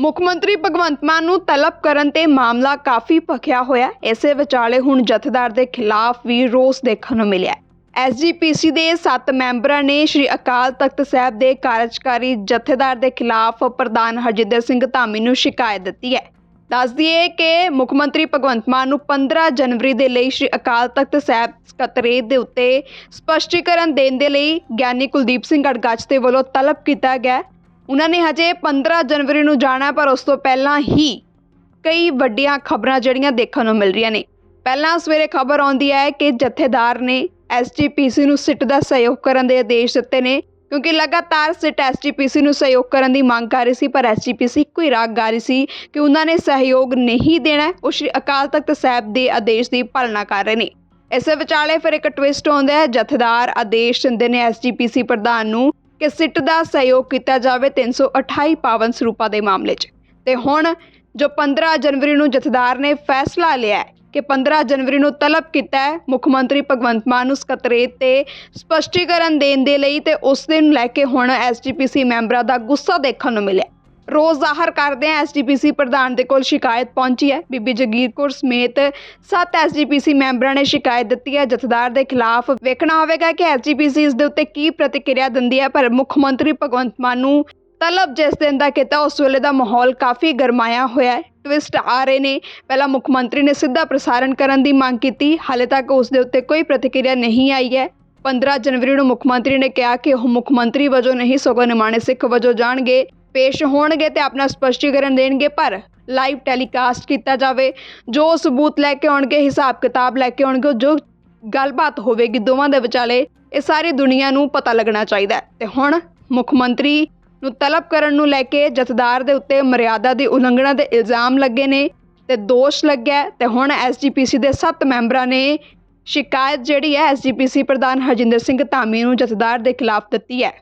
ਮੁੱਖ ਮੰਤਰੀ ਭਗਵੰਤ ਮਾਨ ਨੂੰ ਤਲਬ ਕਰਨ ਤੇ ਮਾਮਲਾ ਕਾਫੀ ਭਖਿਆ ਹੋਇਆ ਇਸੇ ਵਿਚਾਲੇ ਹੁਣ ਜਥੇਦਾਰ ਦੇ ਖਿਲਾਫ ਵੀ ਰੋਸ ਦੇਖਣ ਨੂੰ ਮਿਲਿਆ ਐਸਜੀਪੀਸੀ ਦੇ 7 ਮੈਂਬਰਾਂ ਨੇ ਸ਼੍ਰੀ ਅਕਾਲ ਤਖਤ ਸਾਹਿਬ ਦੇ ਕਾਰਜਕਾਰੀ ਜਥੇਦਾਰ ਦੇ ਖਿਲਾਫ ਪ੍ਰਧਾਨ ਹਰਜਿੰਦਰ ਸਿੰਘ ਧਾਮੀ ਨੂੰ ਸ਼ਿਕਾਇਤ ਦਿੱਤੀ ਹੈ। ਦੱਸ ਦਈਏ ਕਿ ਮੁੱਖ ਮੰਤਰੀ ਭਗਵੰਤ ਮਾਨ ਨੂੰ 15 ਜਨਵਰੀ ਦੇ ਲਈ ਸ਼੍ਰੀ ਅਕਾਲ ਤਖਤ ਸਾਹਿਬ ਸਕੱਤਰੇਤ ਦੇ ਉੱਤੇ ਸਪਸ਼ਟੀਕਰਨ ਦੇਣ ਦੇ ਲਈ ਗਿਆਨੀ ਕੁਲਦੀਪ ਸਿੰਘ ਅੜਗੱਜ ਦੇ ਵੱਲੋਂ ਤਲਬ ਕੀਤਾ ਗਿਆ ਉਹਨਾਂ ਨੇ ਹਜੇ 15 ਜਨਵਰੀ ਨੂੰ ਜਾਣਾ, ਪਰ ਉਸ ਤੋਂ ਪਹਿਲਾਂ ਹੀ ਕਈ ਵੱਡੀਆਂ ਖਬਰਾਂ ਜਿਹੜੀਆਂ ਦੇਖਣ ਨੂੰ ਮਿਲ ਰਹੀਆਂ ਨੇ। ਪਹਿਲਾਂ ਸਵੇਰੇ ਖਬਰ ਆਉਂਦੀ ਹੈ ਕਿ ਜਥੇਦਾਰ ਨੇ ਐਸਜੀਪੀਸੀ ਨੂੰ ਸਿੱਟ ਦਾ ਸਹਿਯੋਗ ਕਰਨ ਦੇ ਆਦੇਸ਼ ਦਿੱਤੇ ਨੇ, ਕਿਉਂਕਿ ਲਗਾਤਾਰ ਸਿੱਟ ਐਸਜੀਪੀਸੀ ਨੂੰ ਸਹਿਯੋਗ ਕਰਨ ਦੀ ਮੰਗ ਕਰ ਰਹੀ ਸੀ, ਪਰ ਐਸਜੀਪੀਸੀ ਕੋਈ ਰਾਗ ਗਾ ਰਹੀ ਸੀ ਕਿ ਉਹਨਾਂ ਨੇ ਸਹਿਯੋਗ ਨਹੀਂ ਦੇਣਾ, ਉਹ ਸ਼੍ਰੀ ਅਕਾਲ ਤਖਤ ਸਾਹਿਬ ਦੇ ਆਦੇਸ਼ ਦੀ ਪਾਲਣਾ ਕਰ ਰਹੇ ਨੇ। ਇਸੇ ਵਿਚਾਲੇ ਫਿਰ ਇੱਕ ਟਵਿਸਟ ਆਉਂਦਾ ਹੈ, ਜਥੇਦਾਰ ਆਦੇਸ਼ ਦਿੰਦੇ ਨੇ ਐਸਜੀਪੀਸੀ ਪ੍ਰਧਾਨ ਨੂੰ ਕਿ ਸਿੱਟ ਦਾ ਸਹਿਯੋਗ ਕੀਤਾ ਜਾਵੇ 328 ਪਾਵਨ ਸਰੂਪਾਂ ਦੇ ਮਾਮਲੇ 'ਚ। ਤੇ ਹੁਣ ਜੋ 15 ਜਨਵਰੀ ਨੂੰ ਜਥੇਦਾਰ ਨੇ ਫੈਸਲਾ ਲਿਆ ਕਿ 15 ਜਨਵਰੀ ਨੂੰ ਤਲਬ ਕੀਤਾ ਹੈ ਮੁੱਖ ਮੰਤਰੀ ਭਗਵੰਤ ਮਾਨ ਨੂੰ ਸਕੱਤਰੇਤ ਤੇ ਸਪਸ਼ਟੀਕਰਨ ਦੇਣ ਦੇ ਲਈ ਤੇ ਉਸ ਦਿਨ ਲੈ ਕੇ ਹੁਣ ਐਸਜੀਪੀਸੀ ਮੈਂਬਰਾਂ ਦਾ ਗੁੱਸਾ ਦੇਖਣ ਨੂੰ ਮਿਲਿਆ। ਰੋਜ਼ ਜ਼ਾਹਰ ਕਰਦੇ ਆ ਐਸਜੀਪੀਸੀ ਪ੍ਰਧਾਨ ਦੇ ਕੋਲ ਸ਼ਿਕਾਇਤ ਪਹੁੰਚੀ ਹੈ। ਬੀਬੀ ਜਗੀਰ ਕੌਰ ਸਮੇਤ ਸੱਤ ਐਸਜੀਪੀਸੀ ਮੈਂਬਰਾਂ ਨੇ ਸ਼ਿਕਾਇਤ ਦਿੱਤੀ ਹੈ। ਜਥੇਦਾਰ ਦੇ ਖਿਲਾਫ ਵੇਖਣਾ ਹੋਵੇਗਾ ਕਿ ਐਸਜੀਪੀਸੀ ਇਸ ਦੇ ਉੱਤੇ ਕੀ ਪ੍ਰਤੀਕਿਰਿਆ ਦਿੰਦੀ ਹੈ, ਪਰ ਮੁੱਖ ਮੰਤਰੀ ਭਗਵੰਤ ਮਾਨ ਨੂੰ ਤਲਬ ਜਿਸ ਦਿਨ ਦਾ ਕੀਤਾ, ਉਸ ਵੇਲੇ ਦਾ ਮਾਹੌਲ ਕਾਫੀ ਗਰਮਾਇਆ ਹੋਇਆ ਹੈ। ਟਵਿਸਟ ਆ ਰਹੇ ਨੇ। ਪਹਿਲਾਂ ਮੁੱਖ ਮੰਤਰੀ ਨੇ ਸਿੱਧਾ ਪ੍ਰਸਾਰਣ ਕਰਨ ਦੀ ਮੰਗ ਕੀਤੀ। ਹਾਲੇ ਤੱਕ ਉਸ ਦੇ ਉੱਤੇ ਕੋਈ ਪ੍ਰਤੀਕਿਰਿਆ ਨਹੀਂ ਆਈ ਹੈ। 15 ਜਨਵਰੀ ਨੂੰ ਮੁੱਖ ਮੰਤਰੀ ਨੇ ਕਿਹਾ ਕਿ ਉਹ ਮੁੱਖ ਮੰਤਰੀ ਵਜੋਂ ਨਹੀਂ, ਸਗੋਂ ਨਿਮਾਣੇ ਸਿੱਖ ਵਜੋਂ ਜਾਣਗੇ। ਪੇਸ਼ ਹੋਣਗੇ ਤੇ ਆਪਣਾ ਸਪਸ਼ਟੀਕਰਨ ਦੇਣਗੇ, ਪਰ ਲਾਈਵ ਟੈਲੀਕਾਸਟ ਕੀਤਾ ਜਾਵੇ, ਜੋ ਸਬੂਤ ਲੈ ਕੇ ਆਉਣਗੇ, ਹਿਸਾਬ ਕਿਤਾਬ ਲੈ ਕੇ ਆਉਣਗੇ, ਜੋ ਗੱਲਬਾਤ ਹੋਵੇਗੀ ਦੋਵਾਂ ਦੇ ਵਿਚਾਲੇ, ਇਹ ਸਾਰੀ ਦੁਨੀਆ ਨੂੰ ਪਤਾ ਲੱਗਣਾ ਚਾਹੀਦਾ ਹੈ। ਤੇ ਹੁਣ ਮੁੱਖ ਮੰਤਰੀ ਨੂੰ ਤਲਬ ਕਰਨ ਨੂੰ ਲੈ ਕੇ ਜਥੇਦਾਰ ਦੇ ਉੱਤੇ ਮਰਿਆਦਾ ਦੀ ਉਲੰਘਣਾ ਦੇ ਇਲਜ਼ਾਮ ਲੱਗੇ ਨੇ ਤੇ ਦੋਸ਼ ਲੱਗਿਆ ਹੈ। ਤੇ ਹੁਣ ਐਸਜੀਪੀਸੀ ਦੇ 7 ਮੈਂਬਰਾਂ ਨੇ ਸ਼ਿਕਾਇਤ ਜਿਹੜੀ ਹੈ ਐਸਜੀਪੀਸੀ ਪ੍ਰਧਾਨ ਹਰਜਿੰਦਰ ਸਿੰਘ ਧਾਮੀ ਨੂੰ ਜਥੇਦਾਰ ਦੇ ਖਿਲਾਫ ਦਿੱਤੀ ਹੈ।